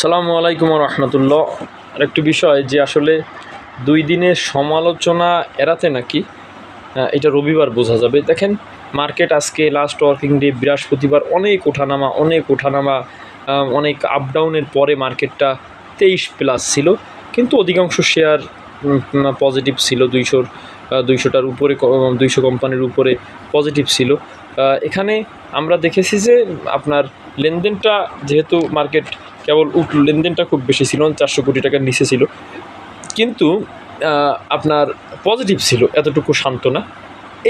সালামু আলাইকুম রহমতুল্লাহ। আরেকটি বিষয় যে আসলে দুই দিনের সমালোচনা এড়াতে নাকি এটা রবিবার বোঝা যাবে। দেখেন, মার্কেট আজকে লাস্ট ওয়ার্কিং ডে বৃহস্পতিবার অনেক ওঠানামা অনেক ওঠানামা অনেক আপ ডাউনের পরে মার্কেটটা তেইশ প্লাস ছিল। কিন্তু অধিকাংশ শেয়ার পজিটিভ ছিল। দুইশোর দুইশোটার উপরে দুইশো কোম্পানির উপরে পজিটিভ ছিল। এখানে আমরা দেখেছি যে আপনার লেনদেনটা যেহেতু মার্কেট কেবল উঠ লেনদেনটা খুব বেশি ছিল চারশো কোটি টাকার নিচে ছিল। কিন্তু আপনার পজিটিভ ছিল, এতটুকু সান্ত্বনা।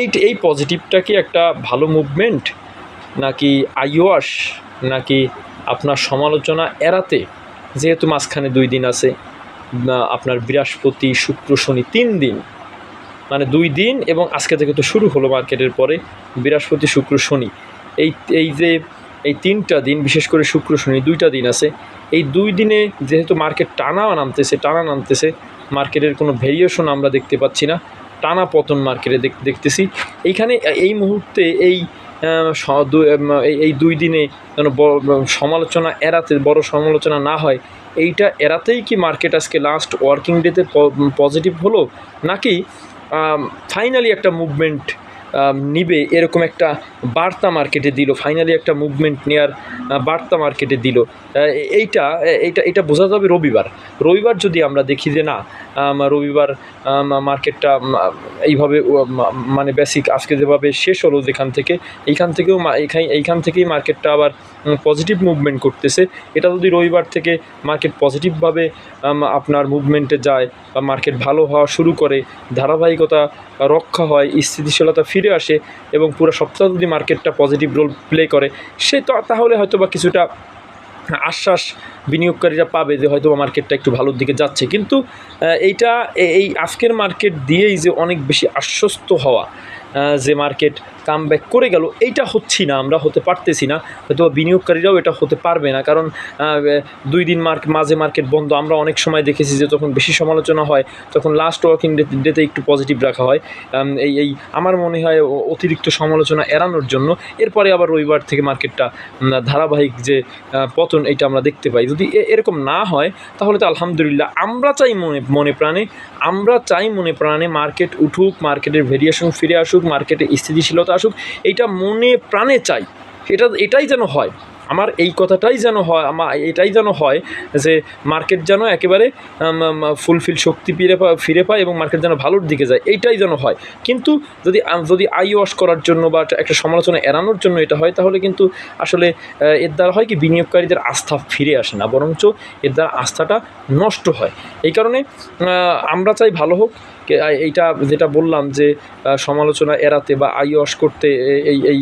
এই এই পজিটিভটা কি একটা ভালো মুভমেন্ট নাকি আইওয়াশ? নাকি আপনার সমালোচনা এড়াতে? যেহেতু মাঝখানে দুই দিন আছে আপনার বৃহস্পতি, শুক্র, শনি তিন দিন। মানে দুই দিন এবং আজকে থেকে তো শুরু হলো মার্কেটের পরে, বৃহস্পতি, শুক্র, শনি। এই এই যে এই তিনটা দিন, বিশেষ করে শুক্র, শনি, দুইটা দিন আছে। এই দুই দিনে যেহেতু মার্কেট টানা নামতেছে টানা নামতেছে, মার্কেটের কোনো ভেরিয়েশন আমরা দেখতে পাচ্ছি না। টানা পতন মার্কেটে দেখ- দেখতেছি। এইখানে এই মুহূর্তে এই এই- দুই দিনে যেন সমালোচনা এড়াতে, বড় সমালোচনা না হয়, এইটা এড়াতেই কি মার্কেট আজকে লাস্ট ওয়ার্কিং ডেতে পজিটিভ হলো? নাকি ফাইনালি একটা মুভমেন্ট নিবে, এরকম একটা বার্তা মার্কেটে দিল। ফাইনালি একটা মুভমেন্ট নেওয়ার বার্তা মার্কেটে দিল। এইটা এইটা, এটা বোঝা যাবে রবিবার। রবিবার যদি আমরা দেখি যে না রবিবার মার্কেটটা এইভাবে মানে বেসিক আজকে যেভাবে শেষ হলো যেখান থেকে, এইখান থেকেও এইখান এইখান থেকেই মার্কেটটা আবার পজিটিভ মুভমেন্ট করতেছে। এটা যদি রবিবার থেকে মার্কেট পজিটিভভাবে আপনার মুভমেন্টে যায় বা মার্কেট ভালো হওয়া শুরু করে, ধারাবাহিকতা রক্ষা হয়, স্থিতিশীলতা ফিরে আসে এবং পুরো সপ্তাহ যদি মার্কেটটা পজিটিভ রোল প্লে করে, সে তাহলে হয়তো বা কিছুটা আশ্বাস বিনিয়োগকারীরা পাবে যে হয়তো মার্কেটটা একটু ভালোর দিকে যাচ্ছে। কিন্তু এইটা এই আজকের মার্কেট দিয়েই যে অনেক বেশি আশ্বস্ত হওয়া যে মার্কেট কাম ব্যাক করে গেল, এইটা হচ্ছি না, আমরা হতে পারতেছি না। হয়তো বিনিয়োগকারীরাও এটা হতে পারবে না, কারণ দুই দিন মার্ক মাঝে মার্কেট বন্ধ। আমরা অনেক সময় দেখেছি যে যখন বেশি সমালোচনা হয়, তখন লাস্ট ওয়ার্কিং ডেতে একটু পজিটিভ রাখা হয়। এই এই, আমার মনে হয় অতিরিক্ত সমালোচনা এড়ানোর জন্য। এরপরে আবার রবিবার থেকে মার্কেটটা ধারাবাহিক যে পতন এটা আমরা দেখতে পাই। যদি এরকম না হয়, তাহলে তো আলহামদুলিল্লাহ আমরা চাই মনে মনে প্রাণে, আমরা চাই মনে প্রাণে মার্কেট উঠুক মার্কেটের ভেরিয়েশন ফিরে আসুক মার্কেটে স্থিতিশীলতা আসুক, এটা মনে প্রাণে চাই। এটা, এটাই যেন হয়। আমার এই কথাটাই যেন হয় আমার এটাই যেন হয় যে মার্কেট যেন একেবারে ফুলফিল শক্তি ফিরে পায় ফিরে পায় এবং মার্কেট যেন ভালোর দিকে যায়, এইটাই যেন হয়। কিন্তু যদি যদি আই ওয়াশ করার জন্য বা একটা সমালোচনা এড়ানোর জন্য এটা হয়, তাহলে কিন্তু আসলে এর দ্বারা হয় কি বিনিয়োগকারীদের আস্থা ফিরে আসে না, বরঞ্চ এর দ্বারা আস্থাটা নষ্ট হয়। এই কারণে আমরা চাই ভালো হোক এইটা যেটা বললাম যে সমালোচনা এড়াতে বা আই ওয়াশ করতে এই এই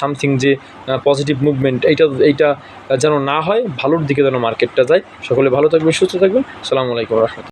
সামথিং যে পজিটিভ মুভমেন্ট, এইটা এইটা যেন না হয়, ভালোর দিকে যেন মার্কেটটা যায়। সকলে ভালো থাকবেন, সুস্থ থাকবেন। সালামু আলাইকুম রহমতুল্লাহ।